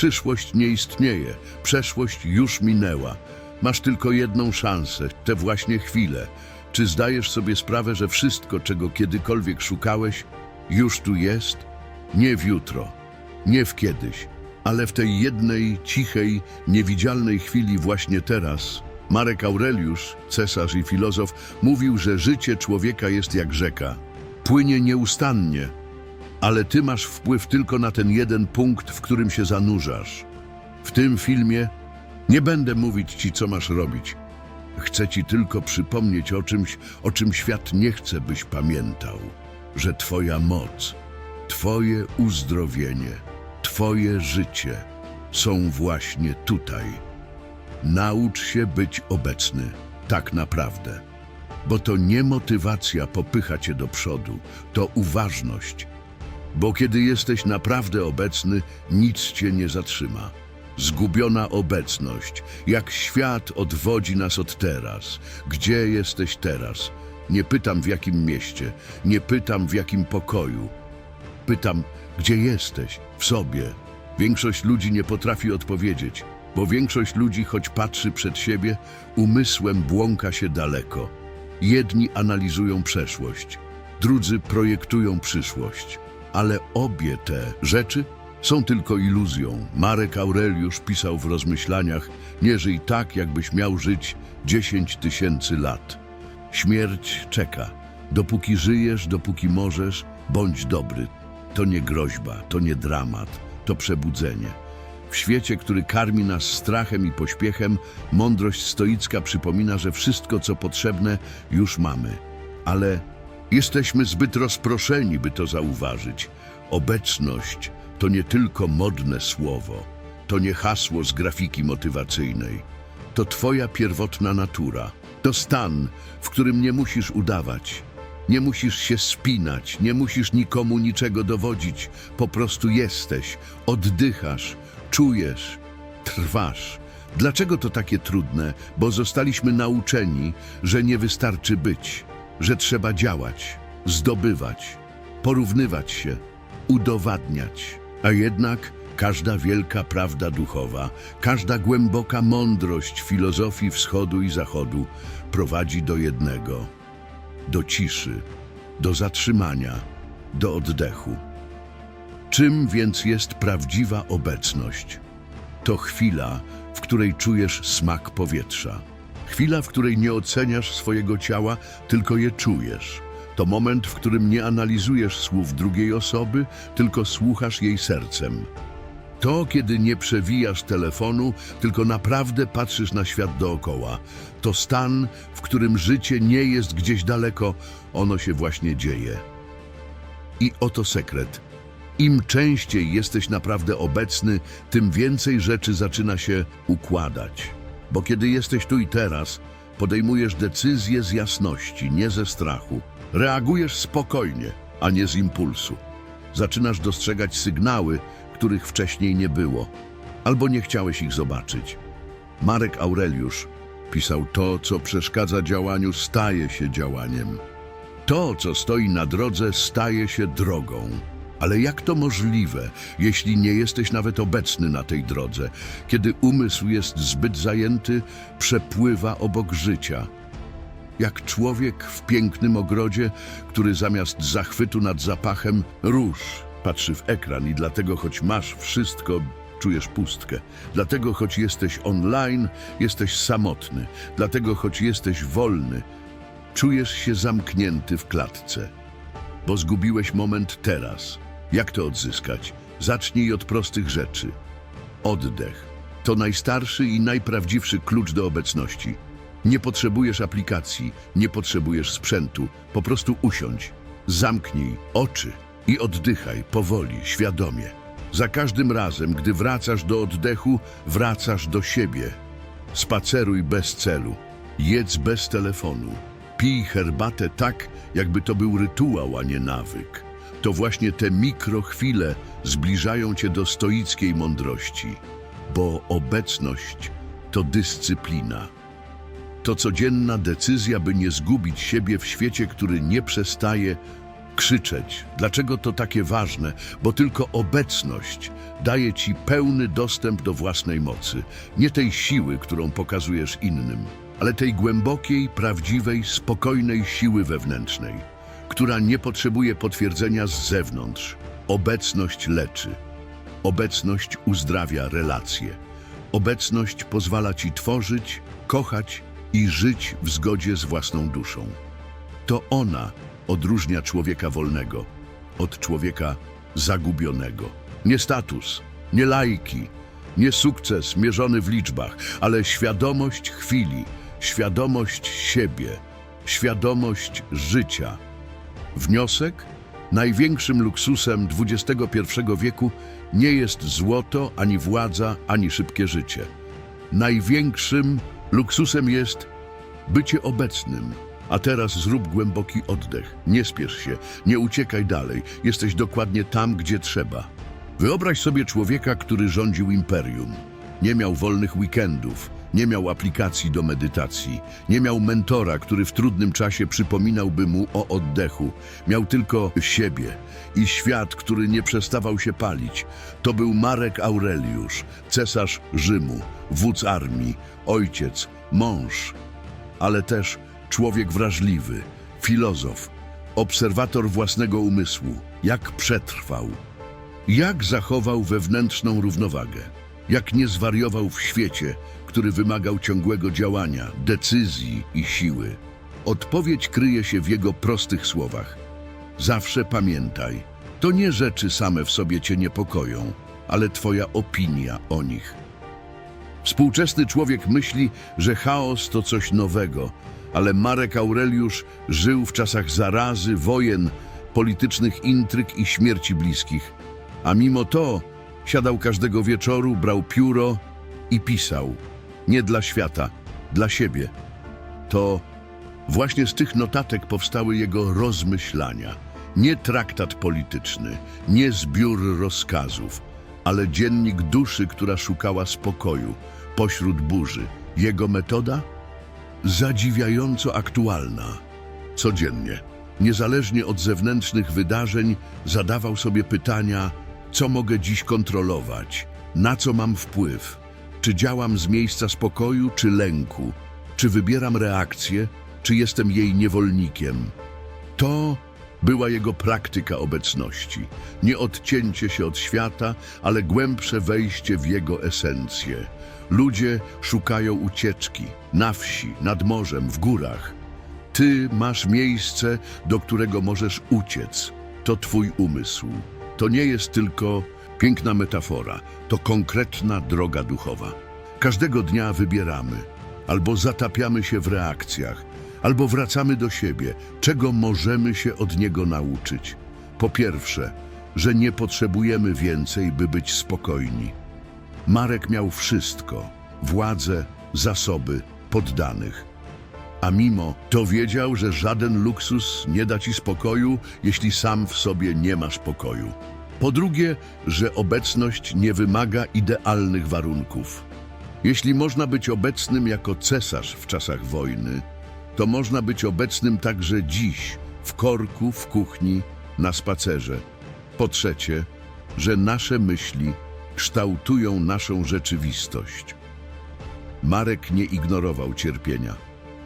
Przyszłość nie istnieje, przeszłość już minęła. Masz tylko jedną szansę, tę właśnie chwilę. Czy zdajesz sobie sprawę, że wszystko, czego kiedykolwiek szukałeś, już tu jest? Nie w jutro, nie w kiedyś, ale w tej jednej, cichej, niewidzialnej chwili właśnie teraz. Marek Aureliusz, cesarz i filozof, mówił, że życie człowieka jest jak rzeka. Płynie nieustannie, ale ty masz wpływ tylko na ten jeden punkt, w którym się zanurzasz. W tym filmie nie będę mówić ci, co masz robić. Chcę ci tylko przypomnieć o czymś, o czym świat nie chce, byś pamiętał. Że twoja moc, twoje uzdrowienie, twoje życie są właśnie tutaj. Naucz się być obecny, tak naprawdę. Bo to nie motywacja popycha cię do przodu, to uważność. Bo kiedy jesteś naprawdę obecny, nic cię nie zatrzyma. Zgubiona obecność, jak świat odwodzi nas od teraz. Gdzie jesteś teraz? Nie pytam w jakim mieście, nie pytam w jakim pokoju. Pytam, gdzie jesteś? W sobie. Większość ludzi nie potrafi odpowiedzieć, bo większość ludzi, choć patrzy przed siebie, umysłem błąka się daleko. Jedni analizują przeszłość, drudzy projektują przyszłość, ale obie te rzeczy są tylko iluzją. Marek Aureliusz pisał w rozmyślaniach: Nie żyj tak, jakbyś miał żyć 10 tysięcy lat. Śmierć czeka. Dopóki żyjesz, dopóki możesz, bądź dobry. To nie groźba, to nie dramat, to przebudzenie. W świecie, który karmi nas strachem i pośpiechem, mądrość stoicka przypomina, że wszystko, co potrzebne, już mamy. Ale jesteśmy zbyt rozproszeni, by to zauważyć. Obecność to nie tylko modne słowo, to nie hasło z grafiki motywacyjnej. To Twoja pierwotna natura. To stan, w którym nie musisz udawać. Nie musisz się spinać, nie musisz nikomu niczego dowodzić. Po prostu jesteś, oddychasz, czujesz, trwasz. Dlaczego to takie trudne? Bo zostaliśmy nauczeni, że nie wystarczy być, że trzeba działać, zdobywać, porównywać się, udowadniać. A jednak każda wielka prawda duchowa, każda głęboka mądrość filozofii wschodu i zachodu prowadzi do jednego do ciszy, do zatrzymania, do oddechu. Czym więc jest prawdziwa obecność? To chwila, w której czujesz smak powietrza. Chwila, w której nie oceniasz swojego ciała, tylko je czujesz. To moment, w którym nie analizujesz słów drugiej osoby, tylko słuchasz jej sercem. To, kiedy nie przewijasz telefonu, tylko naprawdę patrzysz na świat dookoła. To stan, w którym życie nie jest gdzieś daleko, ono się właśnie dzieje. I oto sekret. Im częściej jesteś naprawdę obecny, tym więcej rzeczy zaczyna się układać. Bo kiedy jesteś tu i teraz, podejmujesz decyzje z jasności, nie ze strachu. Reagujesz spokojnie, a nie z impulsu. Zaczynasz dostrzegać sygnały, których wcześniej nie było, albo nie chciałeś ich zobaczyć. Marek Aureliusz pisał: To, co przeszkadza działaniu, staje się działaniem. To, co stoi na drodze, staje się drogą. Ale jak to możliwe, jeśli nie jesteś nawet obecny na tej drodze, kiedy umysł jest zbyt zajęty, przepływa obok życia? Jak człowiek w pięknym ogrodzie, który zamiast zachwytu nad zapachem róż patrzy w ekran i dlatego, choć masz wszystko, czujesz pustkę. Dlatego, choć jesteś online, jesteś samotny. Dlatego, choć jesteś wolny, czujesz się zamknięty w klatce. Bo zgubiłeś moment teraz. Jak to odzyskać? Zacznij od prostych rzeczy. Oddech. To najstarszy i najprawdziwszy klucz do obecności. Nie potrzebujesz aplikacji, nie potrzebujesz sprzętu. Po prostu usiądź, zamknij oczy i oddychaj powoli, świadomie. Za każdym razem, gdy wracasz do oddechu, wracasz do siebie. Spaceruj bez celu, jedz bez telefonu, pij herbatę tak, jakby to był rytuał, a nie nawyk. To właśnie te mikrochwile zbliżają cię do stoickiej mądrości, bo obecność to dyscyplina. To codzienna decyzja, by nie zgubić siebie w świecie, który nie przestaje krzyczeć. Dlaczego to takie ważne? Bo tylko obecność daje ci pełny dostęp do własnej mocy. Nie tej siły, którą pokazujesz innym, ale tej głębokiej, prawdziwej, spokojnej siły wewnętrznej, która nie potrzebuje potwierdzenia z zewnątrz. Obecność leczy. Obecność uzdrawia relacje. Obecność pozwala ci tworzyć, kochać i żyć w zgodzie z własną duszą. To ona odróżnia człowieka wolnego od człowieka zagubionego. Nie status, nie lajki, nie sukces mierzony w liczbach, ale świadomość chwili, świadomość siebie, świadomość życia. Wniosek? Największym luksusem XXI wieku nie jest złoto, ani władza, ani szybkie życie. Największym luksusem jest bycie obecnym. A teraz zrób głęboki oddech. Nie spiesz się, nie uciekaj dalej. Jesteś dokładnie tam, gdzie trzeba. Wyobraź sobie człowieka, który rządził imperium. Nie miał wolnych weekendów, nie miał aplikacji do medytacji, nie miał mentora, który w trudnym czasie przypominałby mu o oddechu. Miał tylko siebie i świat, który nie przestawał się palić. To był Marek Aureliusz, cesarz Rzymu, wódz armii, ojciec, mąż, ale też człowiek wrażliwy, filozof, obserwator własnego umysłu. Jak przetrwał, jak zachował wewnętrzną równowagę, jak nie zwariował w świecie, który wymagał ciągłego działania, decyzji i siły. Odpowiedź kryje się w jego prostych słowach. Zawsze pamiętaj, to nie rzeczy same w sobie cię niepokoją, ale twoja opinia o nich. Współczesny człowiek myśli, że chaos to coś nowego, ale Marek Aureliusz żył w czasach zarazy, wojen, politycznych intryg i śmierci bliskich. A mimo to siadał każdego wieczoru, brał pióro i pisał. Nie dla świata, dla siebie. To właśnie z tych notatek powstały jego rozmyślania. Nie traktat polityczny, nie zbiór rozkazów, ale dziennik duszy, która szukała spokoju pośród burzy. Jego metoda? Zadziwiająco aktualna. Codziennie, niezależnie od zewnętrznych wydarzeń, zadawał sobie pytania, co mogę dziś kontrolować, na co mam wpływ, czy działam z miejsca spokoju czy lęku, czy wybieram reakcję, czy jestem jej niewolnikiem. To była jego praktyka obecności. Nie odcięcie się od świata, ale głębsze wejście w jego esencję. Ludzie szukają ucieczki na wsi, nad morzem, w górach. Ty masz miejsce, do którego możesz uciec. To twój umysł. To nie jest tylko piękna metafora, to konkretna droga duchowa. Każdego dnia wybieramy, albo zatapiamy się w reakcjach, albo wracamy do siebie, czego możemy się od niego nauczyć. Po pierwsze, że nie potrzebujemy więcej, by być spokojni. Marek miał wszystko: władzę, zasoby, poddanych. A mimo to wiedział, że żaden luksus nie da ci spokoju, jeśli sam w sobie nie masz pokoju. Po drugie, że obecność nie wymaga idealnych warunków. Jeśli można być obecnym jako cesarz w czasach wojny, to można być obecnym także dziś, w korku, w kuchni, na spacerze. Po trzecie, że nasze myśli kształtują naszą rzeczywistość. Marek nie ignorował cierpienia.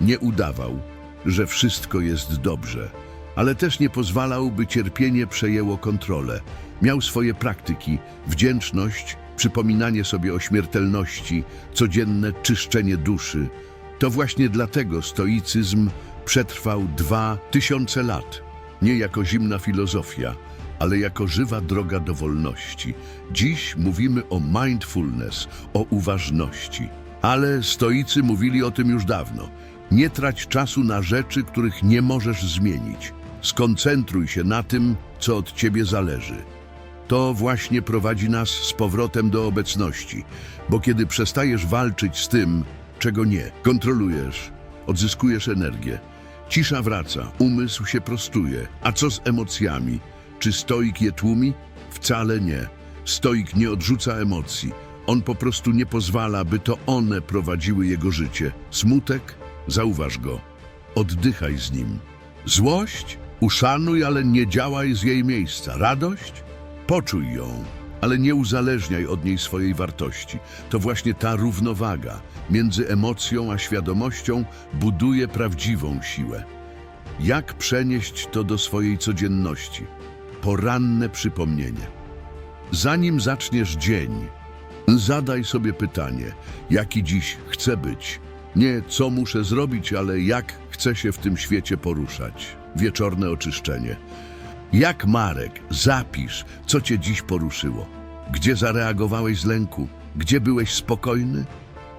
Nie udawał, że wszystko jest dobrze, ale też nie pozwalał, by cierpienie przejęło kontrolę. Miał swoje praktyki, wdzięczność, przypominanie sobie o śmiertelności, codzienne czyszczenie duszy. To właśnie dlatego stoicyzm przetrwał dwa tysiące lat, nie jako zimna filozofia, ale jako żywa droga do wolności. Dziś mówimy o mindfulness, o uważności. Ale stoicy mówili o tym już dawno. Nie trać czasu na rzeczy, których nie możesz zmienić. Skoncentruj się na tym, co od ciebie zależy. To właśnie prowadzi nas z powrotem do obecności, bo kiedy przestajesz walczyć z tym, czego nie, kontrolujesz, odzyskujesz energię. Cisza wraca, umysł się prostuje. A co z emocjami? Czy stoik je tłumi? Wcale nie. Stoik nie odrzuca emocji. On po prostu nie pozwala, by to one prowadziły jego życie. Smutek? Zauważ go. Oddychaj z nim. Złość? Uszanuj, ale nie działaj z jej miejsca. Radość? Poczuj ją, ale nie uzależniaj od niej swojej wartości. To właśnie ta równowaga między emocją a świadomością buduje prawdziwą siłę. Jak przenieść to do swojej codzienności? Poranne przypomnienie. Zanim zaczniesz dzień, zadaj sobie pytanie, jaki dziś chcę być. Nie co muszę zrobić, ale jak chcę się w tym świecie poruszać. Wieczorne oczyszczenie. Jak Marek, zapisz, co cię dziś poruszyło. Gdzie zareagowałeś z lęku? Gdzie byłeś spokojny?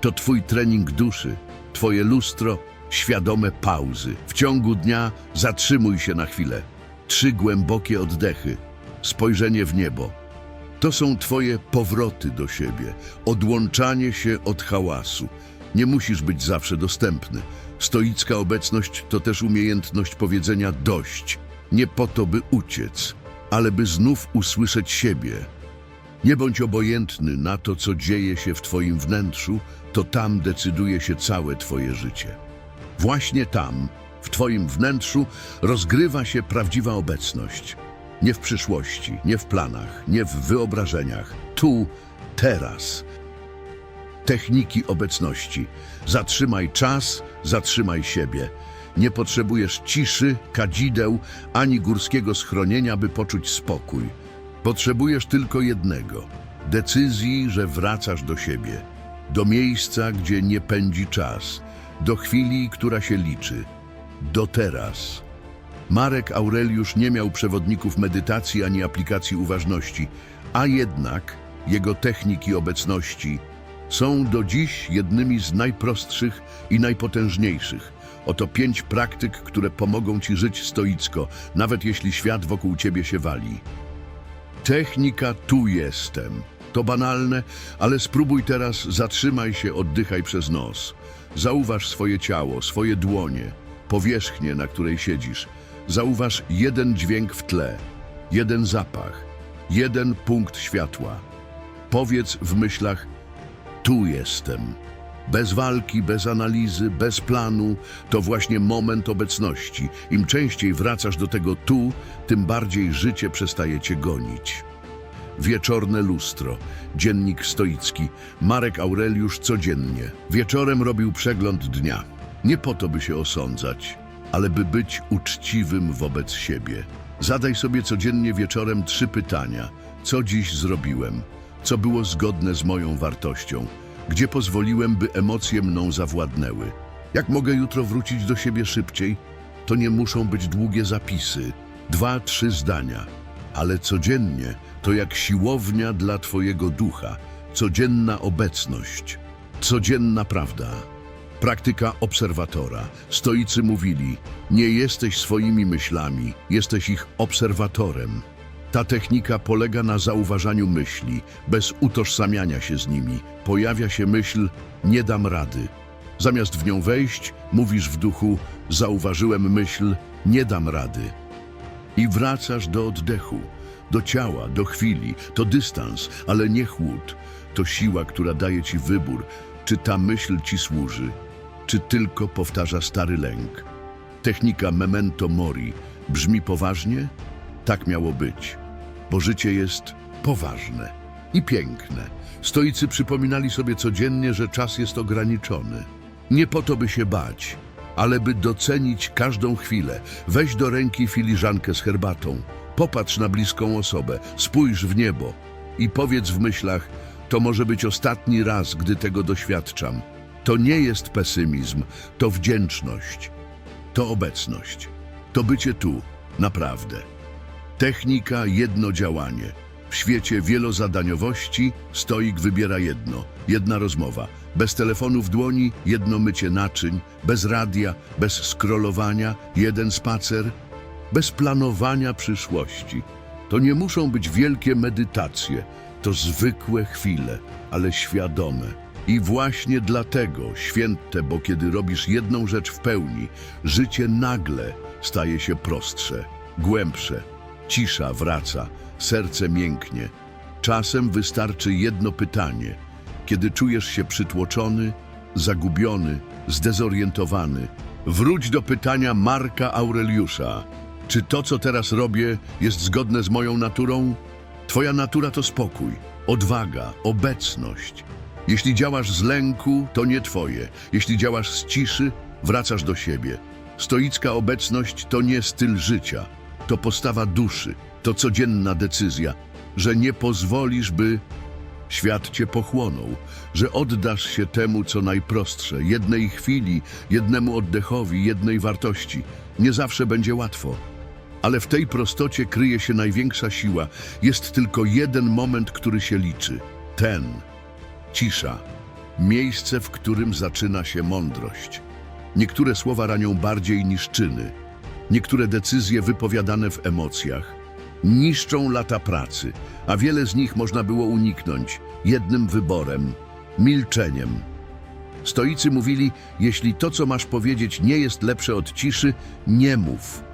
To twój trening duszy, twoje lustro, świadome pauzy. W ciągu dnia zatrzymuj się na chwilę. Trzy głębokie oddechy, spojrzenie w niebo. To są twoje powroty do siebie, odłączanie się od hałasu. Nie musisz być zawsze dostępny. Stoicka obecność to też umiejętność powiedzenia dość. Nie po to, by uciec, ale by znów usłyszeć siebie. Nie bądź obojętny na to, co dzieje się w twoim wnętrzu, to tam decyduje się całe twoje życie. Właśnie tam, w twoim wnętrzu, rozgrywa się prawdziwa obecność. Nie w przyszłości, nie w planach, nie w wyobrażeniach. Tu, teraz. Techniki obecności. Zatrzymaj czas, zatrzymaj siebie. Nie potrzebujesz ciszy, kadzideł, ani górskiego schronienia, by poczuć spokój. Potrzebujesz tylko jednego decyzji, że wracasz do siebie, do miejsca, gdzie nie pędzi czas, do chwili, która się liczy, do teraz. Marek Aureliusz nie miał przewodników medytacji ani aplikacji uważności, a jednak jego techniki obecności są do dziś jednymi z najprostszych i najpotężniejszych. Oto pięć praktyk, które pomogą ci żyć stoicko, nawet jeśli świat wokół ciebie się wali. Technika tu jestem. To banalne, ale spróbuj teraz, zatrzymaj się, oddychaj przez nos. Zauważ swoje ciało, swoje dłonie, powierzchnię, na której siedzisz. Zauważ jeden dźwięk w tle, jeden zapach, jeden punkt światła. Powiedz w myślach, tu jestem. Bez walki, bez analizy, bez planu, to właśnie moment obecności. Im częściej wracasz do tego tu, tym bardziej życie przestaje cię gonić. Wieczorne lustro, dziennik stoicki, Marek Aureliusz codziennie. Wieczorem robił przegląd dnia. Nie po to, by się osądzać, ale by być uczciwym wobec siebie. Zadaj sobie codziennie wieczorem trzy pytania. Co dziś zrobiłem? Co było zgodne z moją wartością? Gdzie pozwoliłem, by emocje mną zawładnęły? Jak mogę jutro wrócić do siebie szybciej? To nie muszą być długie zapisy. Dwa, trzy zdania. Ale codziennie to jak siłownia dla Twojego ducha. Codzienna obecność. Codzienna prawda. Praktyka obserwatora. Stoicy mówili, nie jesteś swoimi myślami, jesteś ich obserwatorem. Ta technika polega na zauważaniu myśli, bez utożsamiania się z nimi. Pojawia się myśl, nie dam rady. Zamiast w nią wejść, mówisz w duchu, zauważyłem myśl, nie dam rady. I wracasz do oddechu, do ciała, do chwili. To dystans, ale nie chłód. To siła, która daje ci wybór, czy ta myśl ci służy, czy tylko powtarza stary lęk. Technika memento mori brzmi poważnie? Tak miało być, bo życie jest poważne i piękne. Stoicy przypominali sobie codziennie, że czas jest ograniczony. Nie po to, by się bać, ale by docenić każdą chwilę. Weź do ręki filiżankę z herbatą, popatrz na bliską osobę, spójrz w niebo i powiedz w myślach, to może być ostatni raz, gdy tego doświadczam. To nie jest pesymizm, to wdzięczność, to obecność, to bycie tu, naprawdę. Technika jedno działanie. W świecie wielozadaniowości stoik wybiera jedno, jedna rozmowa. Bez telefonu w dłoni, jedno mycie naczyń, bez radia, bez scrollowania, jeden spacer, bez planowania przyszłości. To nie muszą być wielkie medytacje, to zwykłe chwile, ale świadome. I właśnie dlatego święte, bo kiedy robisz jedną rzecz w pełni, życie nagle staje się prostsze, głębsze. Cisza wraca, serce mięknie. Czasem wystarczy jedno pytanie. Kiedy czujesz się przytłoczony, zagubiony, zdezorientowany, wróć do pytania Marka Aureliusza. Czy to, co teraz robię, jest zgodne z moją naturą? Twoja natura to spokój, odwaga, obecność. Jeśli działasz z lęku, to nie twoje. Jeśli działasz z ciszy, wracasz do siebie. Stoicka obecność to nie styl życia, to postawa duszy, to codzienna decyzja, że nie pozwolisz, by Świat cię pochłonął, że oddasz się temu, co najprostsze, jednej chwili, jednemu oddechowi, jednej wartości. Nie zawsze będzie łatwo, ale w tej prostocie kryje się największa siła. Jest tylko jeden moment, który się liczy. Ten. Cisza. Miejsce, w którym zaczyna się mądrość. Niektóre słowa ranią bardziej niż czyny. Niektóre decyzje wypowiadane w emocjach niszczą lata pracy, a wiele z nich można było uniknąć jednym wyborem milczeniem. Stoicy mówili: Jeśli to, co masz powiedzieć, nie jest lepsze od ciszy, nie mów.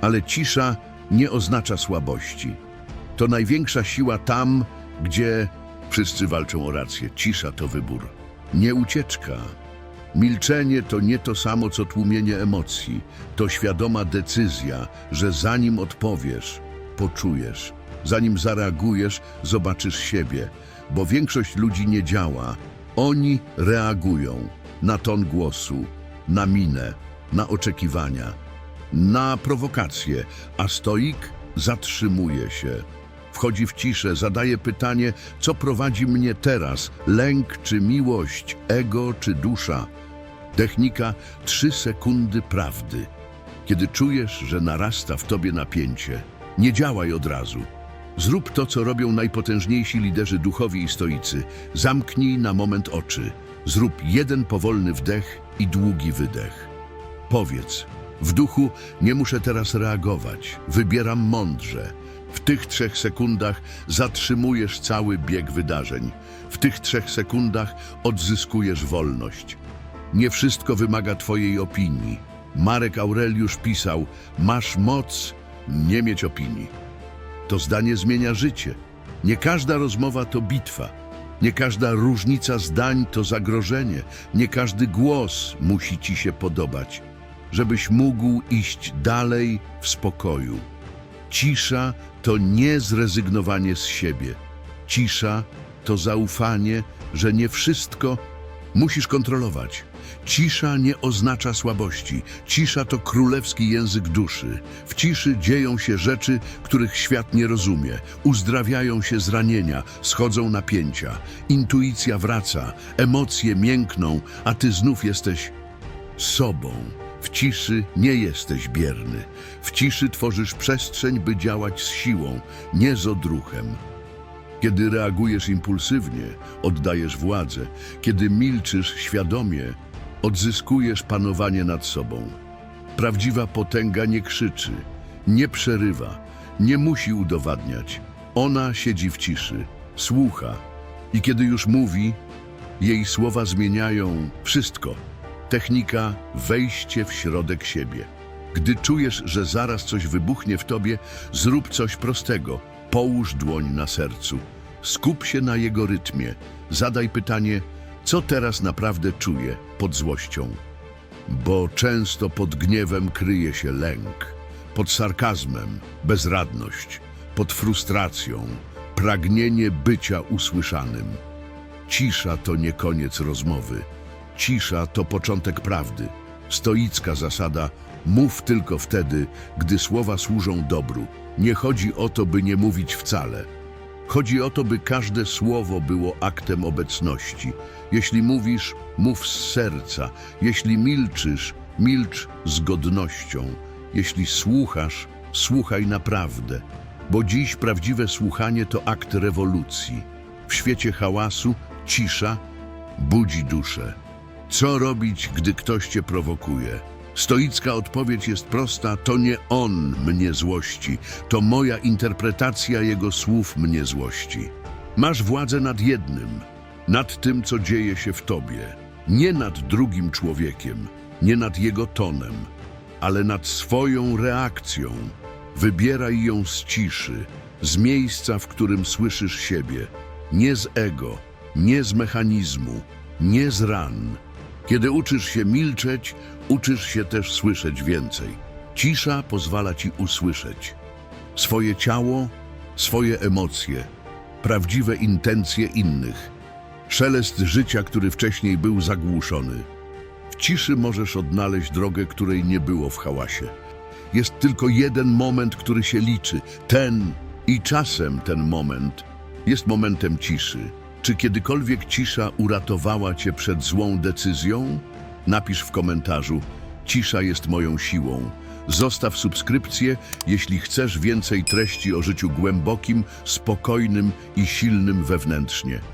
Ale cisza nie oznacza słabości. To największa siła tam, gdzie wszyscy walczą o rację. Cisza to wybór, nie ucieczka. Milczenie to nie to samo, co tłumienie emocji. To świadoma decyzja, że zanim odpowiesz, poczujesz. Zanim zareagujesz, zobaczysz siebie. Bo większość ludzi nie działa. Oni reagują na ton głosu, na minę, na oczekiwania, na prowokacje, a stoik zatrzymuje się. Wchodzi w ciszę, zadaje pytanie, co prowadzi mnie teraz, lęk czy miłość, ego czy dusza. Technika trzy sekundy prawdy. Kiedy czujesz, że narasta w tobie napięcie, nie działaj od razu. Zrób to, co robią najpotężniejsi liderzy duchowi i stoicy. Zamknij na moment oczy. Zrób jeden powolny wdech i długi wydech. Powiedz, w duchu nie muszę teraz reagować, wybieram mądrze. W tych trzech sekundach zatrzymujesz cały bieg wydarzeń. W tych trzech sekundach odzyskujesz wolność. Nie wszystko wymaga Twojej opinii. Marek Aureliusz pisał: Masz moc nie mieć opinii. To zdanie zmienia życie. Nie każda rozmowa to bitwa. Nie każda różnica zdań to zagrożenie. Nie każdy głos musi ci się podobać, żebyś mógł iść dalej w spokoju. Cisza to nie zrezygnowanie z siebie. Cisza to zaufanie, że nie wszystko musisz kontrolować. Cisza nie oznacza słabości. Cisza to królewski język duszy. W ciszy dzieją się rzeczy, których świat nie rozumie. Uzdrawiają się zranienia, schodzą napięcia. Intuicja wraca, emocje miękną, a ty znów jesteś sobą. W ciszy nie jesteś bierny. W ciszy tworzysz przestrzeń, by działać z siłą, nie z odruchem. Kiedy reagujesz impulsywnie, oddajesz władzę. Kiedy milczysz świadomie, odzyskujesz panowanie nad sobą. Prawdziwa potęga nie krzyczy, nie przerywa, nie musi udowadniać. Ona siedzi w ciszy, słucha i kiedy już mówi, jej słowa zmieniają wszystko. Technika wejście w środek siebie. Gdy czujesz, że zaraz coś wybuchnie w tobie, zrób coś prostego. Połóż dłoń na sercu. Skup się na jego rytmie. Zadaj pytanie, co teraz naprawdę czuję pod złością. Bo często pod gniewem kryje się lęk, pod sarkazmem bezradność, pod frustracją pragnienie bycia usłyszanym. Cisza to nie koniec rozmowy. Cisza to początek prawdy. Stoicka zasada mów tylko wtedy, gdy słowa służą dobru. Nie chodzi o to, by nie mówić wcale. Chodzi o to, by każde słowo było aktem obecności. Jeśli mówisz, mów z serca. Jeśli milczysz, milcz z godnością. Jeśli słuchasz, słuchaj naprawdę. Bo dziś prawdziwe słuchanie to akt rewolucji. W świecie hałasu cisza budzi duszę. Co robić, gdy ktoś cię prowokuje? Stoicka odpowiedź jest prosta: to nie on mnie złości, to moja interpretacja jego słów mnie złości. Masz władzę nad jednym, nad tym, co dzieje się w tobie, nie nad drugim człowiekiem, nie nad jego tonem, ale nad swoją reakcją. Wybieraj ją z ciszy, z miejsca, w którym słyszysz siebie, nie z ego, nie z mechanizmu, nie z ran. Kiedy uczysz się milczeć, uczysz się też słyszeć więcej. Cisza pozwala ci usłyszeć swoje ciało, swoje emocje, prawdziwe intencje innych, szelest życia, który wcześniej był zagłuszony. W ciszy możesz odnaleźć drogę, której nie było w hałasie. Jest tylko jeden moment, który się liczy. Ten i czasem ten moment jest momentem ciszy. Czy kiedykolwiek cisza uratowała cię przed złą decyzją? Napisz w komentarzu. Cisza jest moją siłą. Zostaw subskrypcję, jeśli chcesz więcej treści o życiu głębokim, spokojnym i silnym wewnętrznie.